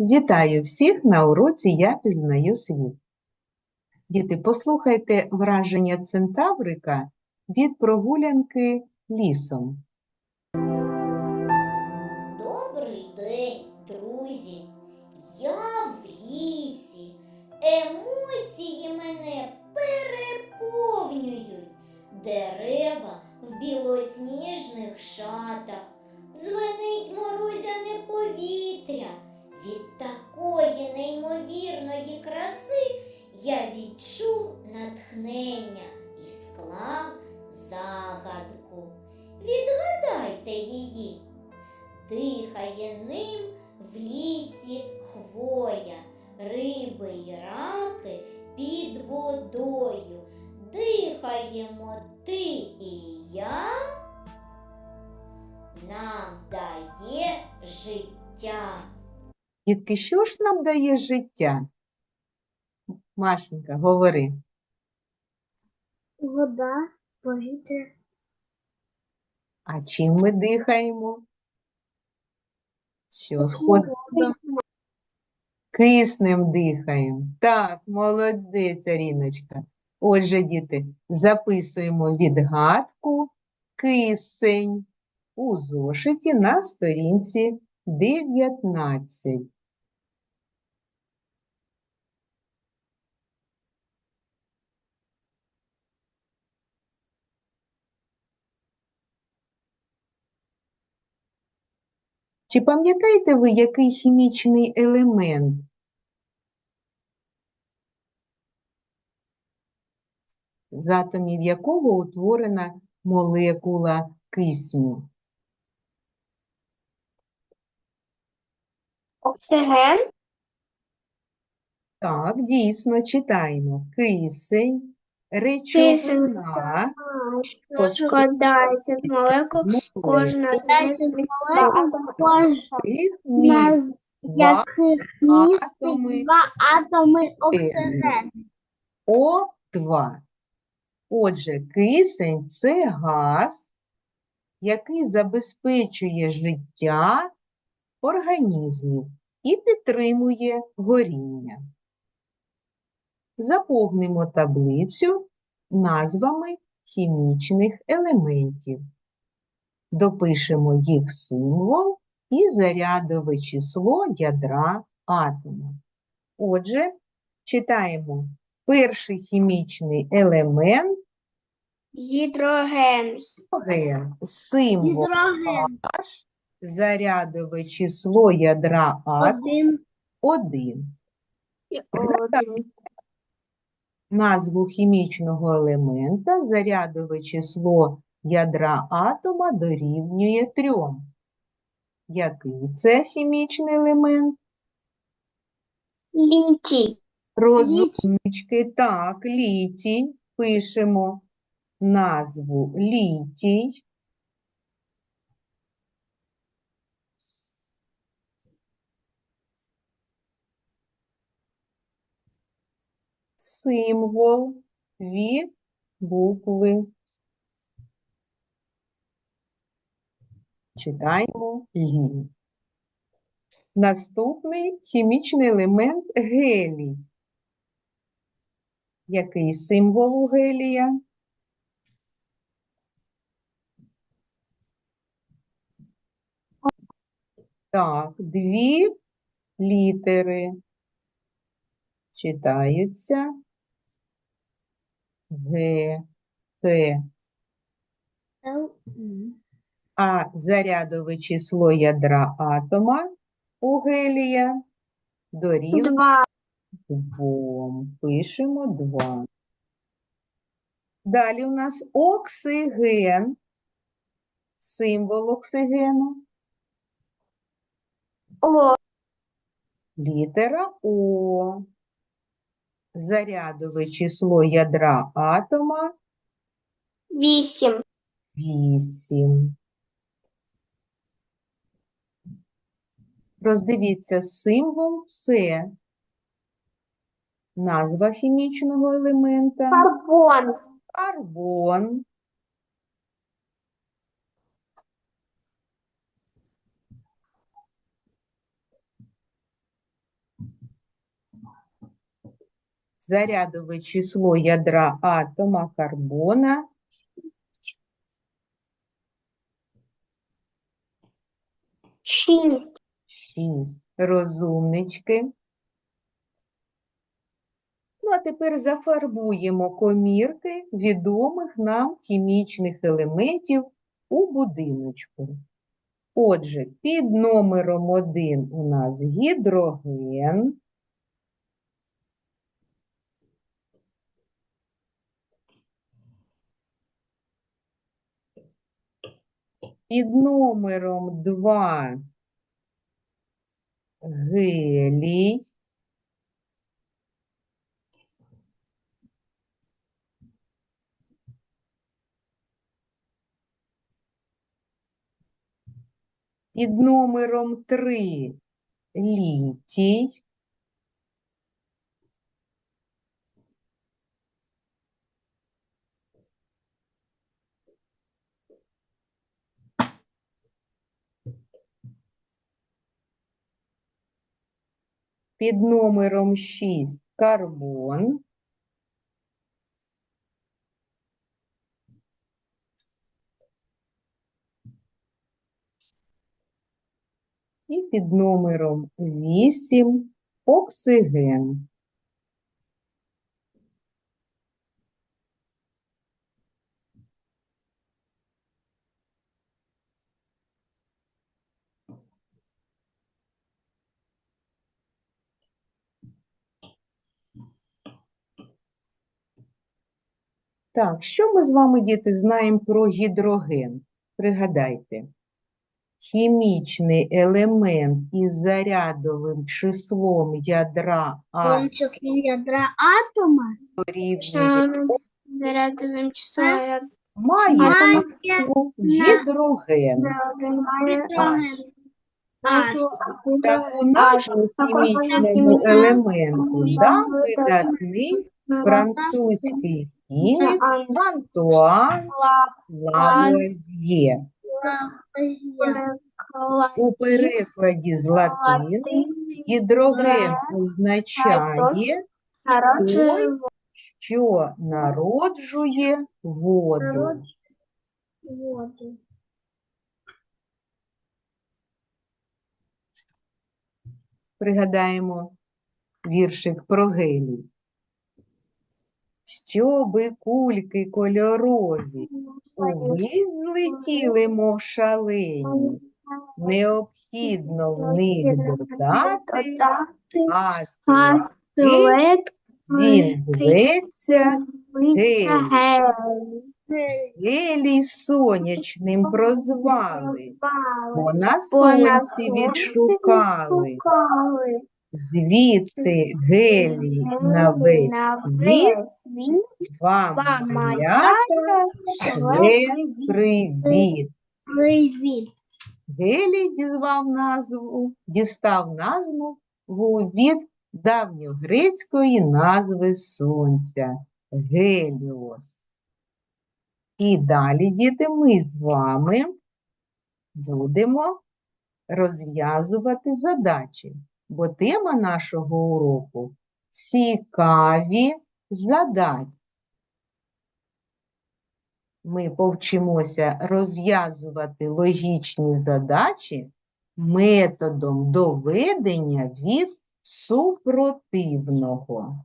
Вітаю всіх на уроці Я пізнаю світ. Діти, послухайте враження центаврика від прогулянки лісом. Добрий день, друзі! Я в лісі. Емоції мене переповнюють. Дерева в білосніжних шатах. Дзвенить морозяне повітря. Від такої неймовірної краси я відчув натхнення і склав загадку. Відгадайте її. Дихає ним в лісі хвоя, риби й раки під водою. Дихаємо ти і я, нам дає життя. Дітки, що ж нам дає життя? Машенька, говори. Вода, повітря, А чим ми дихаємо? Що сход... вода. Киснем дихаємо. Так, молодець, Аріночка. Отже, діти, записуємо відгадку кисень у зошиті на сторінці 19. Чи пам'ятаєте ви, який хімічний елемент з атомів якого утворена молекула кисню? Оксиген, Так, дійсно, читаємо. Кисень, речовина, складається з молекул, кожна з них молекул містить два яких атоми два атоми оксигену. О2. Отже, кисень це газ, який забезпечує життя організмів і підтримує горіння. Заповнимо таблицю назвами хімічних елементів. Допишемо їх символ і зарядове число ядра атома. Отже, читаємо перший хімічний елемент Гідроген. ген, символ Гідроген. H, зарядове число ядра Один. 1. і один. Назву хімічного елемента зарядове число ядра атома дорівнює 3. Який це хімічний елемент? Літій. Розумнички. Так, літій. Пишемо назву літій. Символ дві букви. Читаємо лі. Наступний хімічний елемент гелій. Який символ у гелія? Так, дві літери читаються Г. А зарядове число ядра атома у гелія дорівнює Два. 2. Пишемо 2. Далі у нас оксиген. Символ оксигену. О. Літера О. Зарядове число ядра атома Вісім. 8. Роздивіться символ С. Назва хімічного елемента. Карбон. Карбон. Зарядове число ядра атома карбона. Шість. 6. Розумнички. Ну, а тепер зафарбуємо комірки відомих нам хімічних елементів у будиночку. Отже, під номером 1 у нас гідроген. Під номером 2 гелій. Під номером 3 літій. Під номером 6 карбон. І під номером 8 оксиген. Так, що ми з вами, діти, знаємо про гідроген? Пригадайте. Хімічний елемент із зарядовим числом ядра А. Число ядра атома. дорівнює. Зарядовим числом має Атом. назву гідроген. Таку назву хімічному елементу дав видатний французький хімік Антуан Лавуазьє. У перекладі з латин гідроген означає той, що народжує воду. Пригадаємо віршик про гелій. Щоби кульки кольорові злетіли, мов шалені, необхідно в них додати аспірин. Він зветься гелій сонячним прозвали, бо на сонці відшукали. Звідти гелій на весь світ вам малята шле привіт. Привіт. Гелій дізвав назву, дістав назву від давньогрецької назви сонця Геліос. І далі, діти, ми з вами будемо розв'язувати задачі, бо тема нашого уроку цікаві задачі. Ми повчимося розв'язувати логічні задачі методом доведення від супротивного.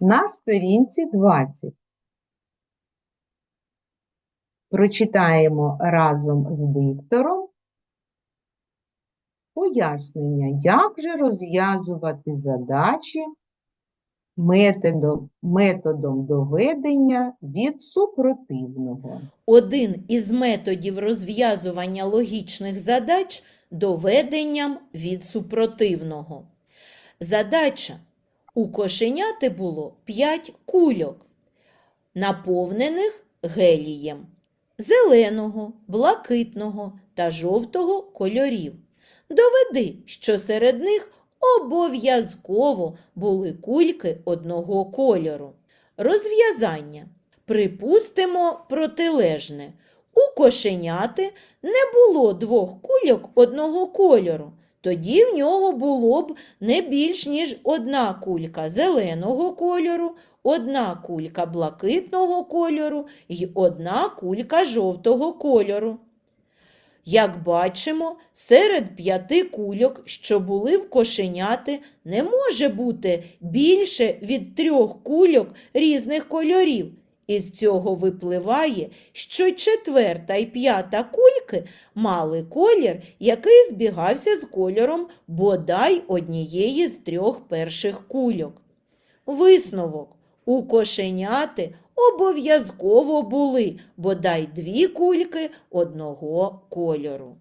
На сторінці 20. Прочитаємо разом з диктором пояснення, як же розв'язувати задачі методом, методом доведення від супротивного. Один із методів розв'язування логічних задач доведенням від супротивного. Задача. У кошеняти було 5 кульок, наповнених гелієм зеленого, блакитного та жовтого кольорів. Доведи, що серед них обов'язково були кульки одного кольору. Розв'язання. Припустимо протилежне. У кошеняти не було двох кульок одного кольору, тоді в нього було б не більш ніж одна кулька зеленого кольору, одна кулька блакитного кольору і одна кулька жовтого кольору. Як бачимо, серед п'яти кульок, що були в кошеняти, не може бути більше від трьох кульок різних кольорів. Із цього випливає, що четверта і п'ята кульки мали колір, який збігався з кольором бодай однієї з трьох перших кульок. Висновок. У кошеняти обов'язково були бодай дві кульки одного кольору.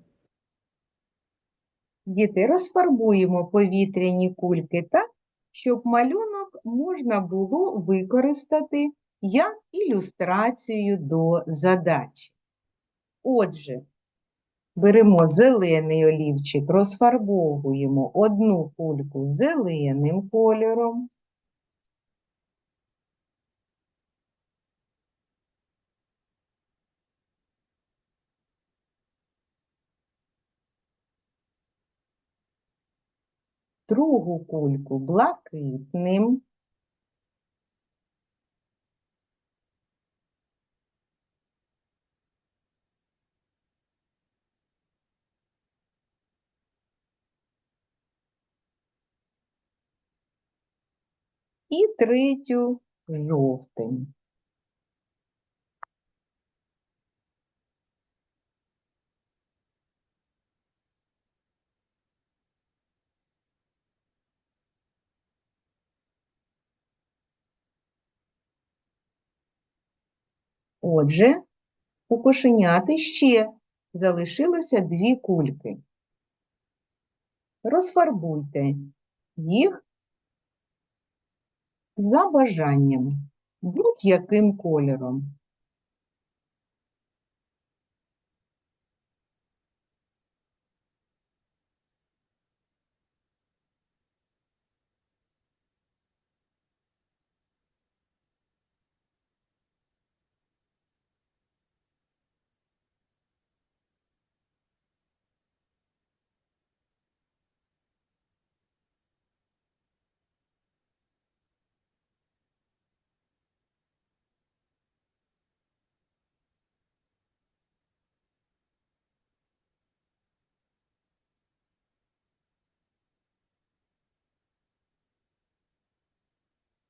Діти, розфарбуємо повітряні кульки так, щоб малюнок можна було використати як ілюстрацію до задачі. Отже, беремо зелений олівчик, розфарбовуємо одну кульку зеленим кольором, другу кульку блакитним, і третю жовтим. Отже, у кошеняти ще залишилося дві кульки. Розфарбуйте їх за бажанням, будь-яким кольором.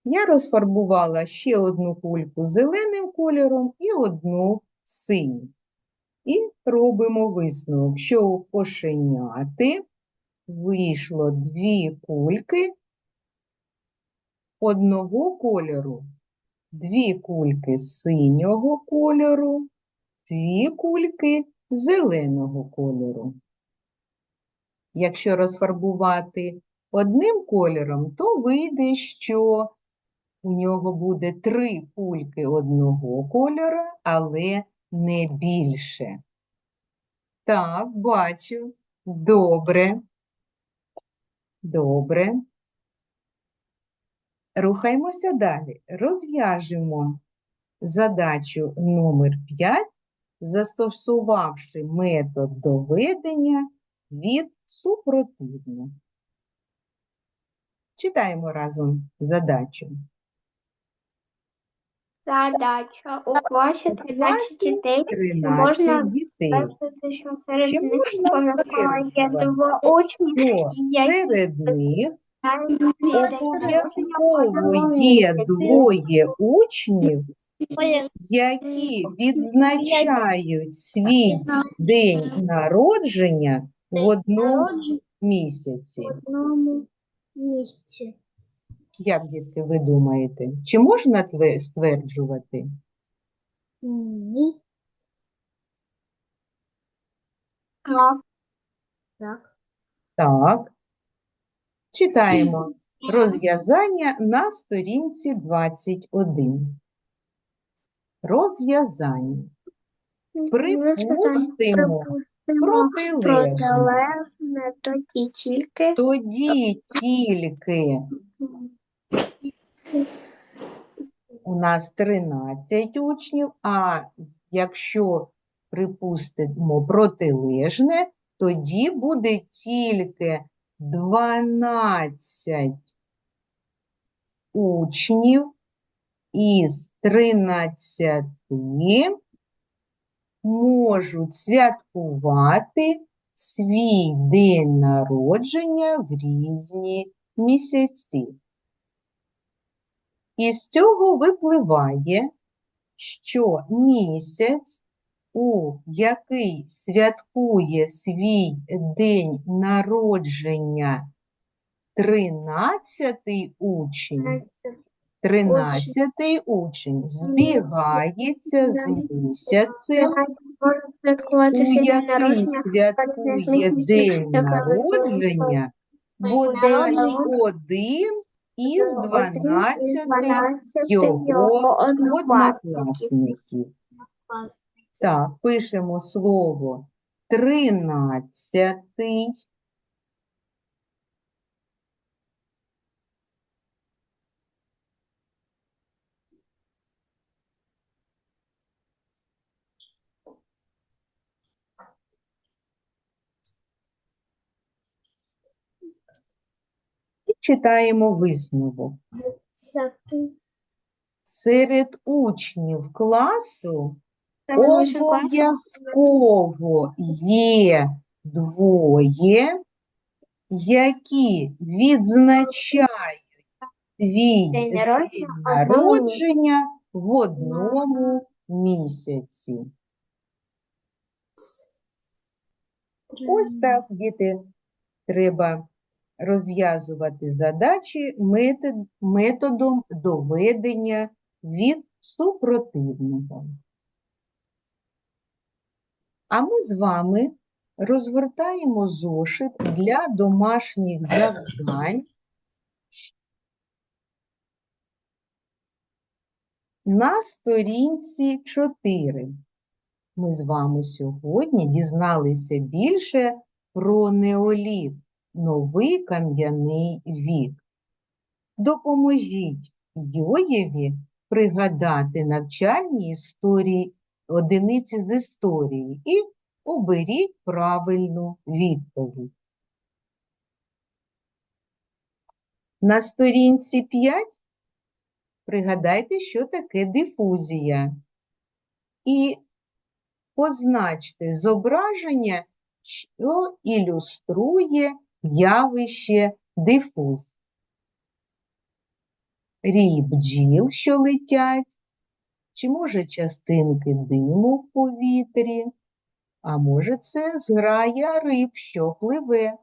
Я розфарбувала ще одну кульку зеленим кольором і одну синім. І робимо висновок, що у кошеняти вийшло дві кульки одного кольору, дві кульки синього кольору, дві кульки зеленого кольору. Якщо розфарбувати одним кольором, то вийде, що у нього буде три кульки одного кольора, але не більше. Так, бачу. Добре. Добре. Рухаємося далі. Розв'яжемо задачу номер 5, застосувавши метод доведення від супротивного. Читаємо разом задачу. Задача. У класі 13 дітей. 13 Можна дітей. що серед Чи них можна обов'язково є стверджувати, два учні, що які серед них обов'язково є двоє учнів, які відзначають свій день народження в одному місяці. в одному місці. Як, дітки, ви думаєте, чи можна стверджувати? Ні. Так. Так. Так. Читаємо розв'язання на сторінці 21. Розв'язання. Припустимо, протилежне. протилежне тоді тільки Тоді тільки у нас 13 учнів, а якщо припустимо протилежне, тоді буде тільки 12 учнів із 13 можуть святкувати свій день народження в різні місяці. Із цього випливає, що місяць, у який святкує свій день народження 13-й учень, 13-й учень збігається з місяцем, у який святкує день народження, бодай один із 12 його однокласників. Так, пишемо слово тринадцятий. Читаємо висновок. Серед учнів класу Обов'язково є двоє, які відзначають свій День народження в одному місяці. Ось так, діти, треба розв'язувати задачі методом доведення від супротивного. А ми з вами розгортаємо зошит для домашніх завдань на сторінці 4. Ми з вами сьогодні дізналися більше про неоліт, новий кам'яний вік. Допоможіть Йоєві пригадати навчальні історії, одиниці з історії і оберіть правильну відповідь. На сторінці 5 пригадайте, що таке дифузія. І позначте зображення, що ілюструє явище дифуз. Рій бджіл, що летять, чи може частинки диму в повітрі, а може це зграя риб, що пливе.